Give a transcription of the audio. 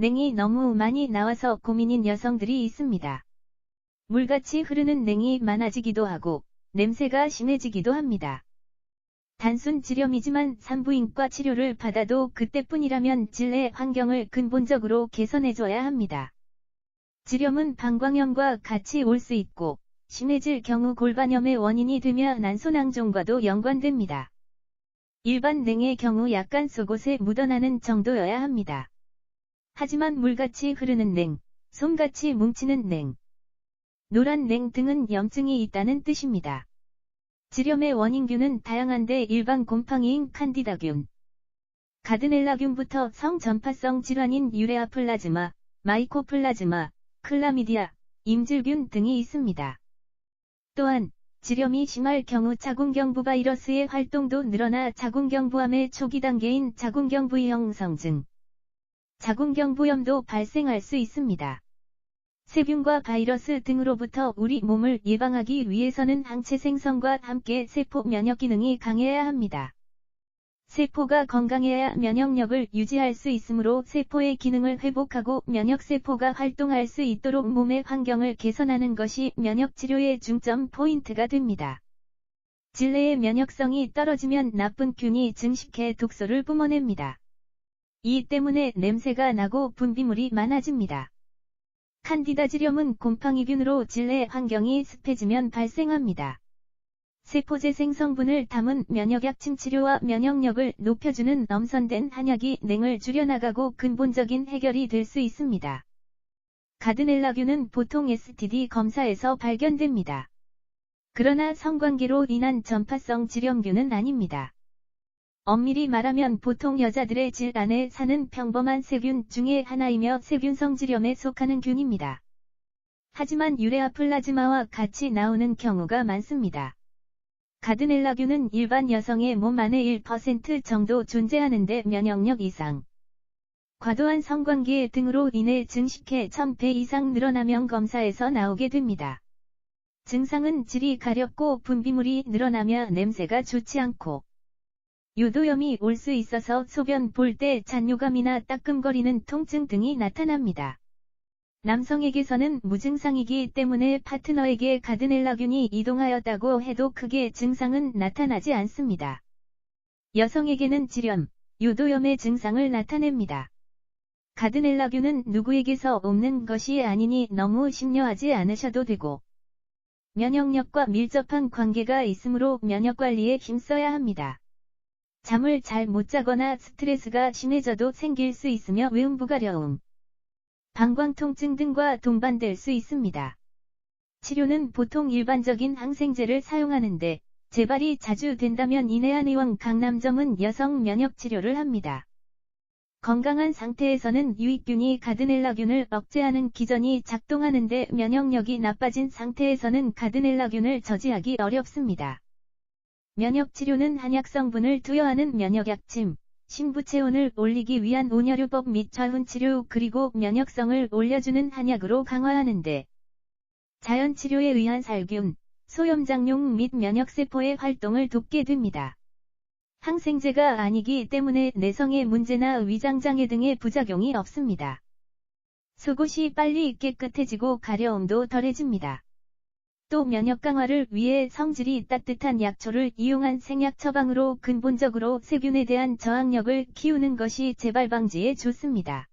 냉이 너무 많이 나와서 고민인 여성들이 있습니다. 물같이 흐르는 냉이 많아지기도 하고 냄새가 심해지기도 합니다. 단순 지렴이지만 산부인과 치료를 받아도 그때뿐이라면 질내 환경을 근본적으로 개선해줘야 합니다. 지렴은 방광염과 같이 올 수 있고 심해질 경우 골반염의 원인이 되며 난소낭종과도 연관됩니다. 일반 냉의 경우 약간 속옷에 묻어나는 정도여야 합니다. 하지만 물같이 흐르는 냉, 솜같이 뭉치는 냉, 노란 냉 등은 염증이 있다는 뜻입니다. 지렴의 원인균은 다양한데 일반 곰팡이인 칸디다균, 가드넬라균부터 성전파성 질환인 유레아 플라즈마, 마이코플라즈마, 클라미디아, 임질균 등이 있습니다. 또한 지렴이 심할 경우 자궁경부 바이러스의 활동도 늘어나 자궁경부암의 초기 단계인 자궁경부 형 성증, 자궁경부염도 발생할 수 있습니다. 세균과 바이러스 등으로부터 우리 몸을 예방하기 위해서는 항체 생성과 함께 세포 면역 기능이 강해야 합니다. 세포가 건강해야 면역력을 유지할 수 있으므로 세포의 기능을 회복하고 면역세포가 활동할 수 있도록 몸의 환경을 개선하는 것이 면역치료의 중점 포인트가 됩니다. 질내의 면역성이 떨어지면 나쁜 균이 증식해 독소를 뿜어냅니다. 이 때문에 냄새가 나고 분비물이 많아집니다. 칸디다지렴은 곰팡이균으로 질내 환경이 습해지면 발생합니다. 세포 재생 성분을 담은 면역약침 치료와 면역력을 높여주는 엄선된 한약이 냉을 줄여나가고 근본적인 해결이 될 수 있습니다. 가드넬라균은 보통 STD 검사에서 발견됩니다. 그러나 성관계로 인한 전파성 질염균은 아닙니다. 엄밀히 말하면 보통 여자들의 질 안에 사는 평범한 세균 중의 하나이며 세균성 질염에 속하는 균입니다. 하지만 유레아 플라즈마와 같이 나오는 경우가 많습니다. 가드넬라균은 일반 여성의 몸 안에 1% 정도 존재하는데 면역력 이상, 과도한 성관계 등으로 인해 증식해 1000배 이상 늘어나면 검사에서 나오게 됩니다. 증상은 질이 가렵고 분비물이 늘어나며 냄새가 좋지 않고 유도염이 올 수 있어서 소변 볼 때 잔뇨감이나 따끔거리는 통증 등이 나타납니다. 남성에게서는 무증상이기 때문에 파트너에게 가드넬라균이 이동하였다고 해도 크게 증상은 나타나지 않습니다. 여성에게는 질염, 유도염의 증상을 나타냅니다. 가드넬라균은 누구에게서 없는 것이 아니니 너무 심려하지 않으셔도 되고 면역력과 밀접한 관계가 있으므로 면역관리에 힘써야 합니다. 잠을 잘 못 자거나 스트레스가 심해져도 생길 수 있으며 외음 부가려움, 방광 통증 등과 동반될 수 있습니다. 치료는 보통 일반적인 항생제를 사용하는데 재발이 자주 된다면 인해한의원 강남점은 여성 면역 치료를 합니다. 건강한 상태에서는 유익균이 가드넬라균을 억제하는 기전이 작동하는데 면역력이 나빠진 상태에서는 가드넬라균을 저지하기 어렵습니다. 면역치료는 한약 성분을 투여하는 면역약침, 신부체온을 올리기 위한 온열요법 및 좌훈치료 그리고 면역성을 올려주는 한약으로 강화하는데 자연치료에 의한 살균, 소염장용 및 면역세포의 활동을 돕게 됩니다. 항생제가 아니기 때문에 내성의 문제나 위장장애 등의 부작용이 없습니다. 속옷이 빨리 깨끗해지고 가려움도 덜해집니다. 또 면역 강화를 위해 성질이 따뜻한 약초를 이용한 생약 처방으로 근본적으로 세균에 대한 저항력을 키우는 것이 재발 방지에 좋습니다.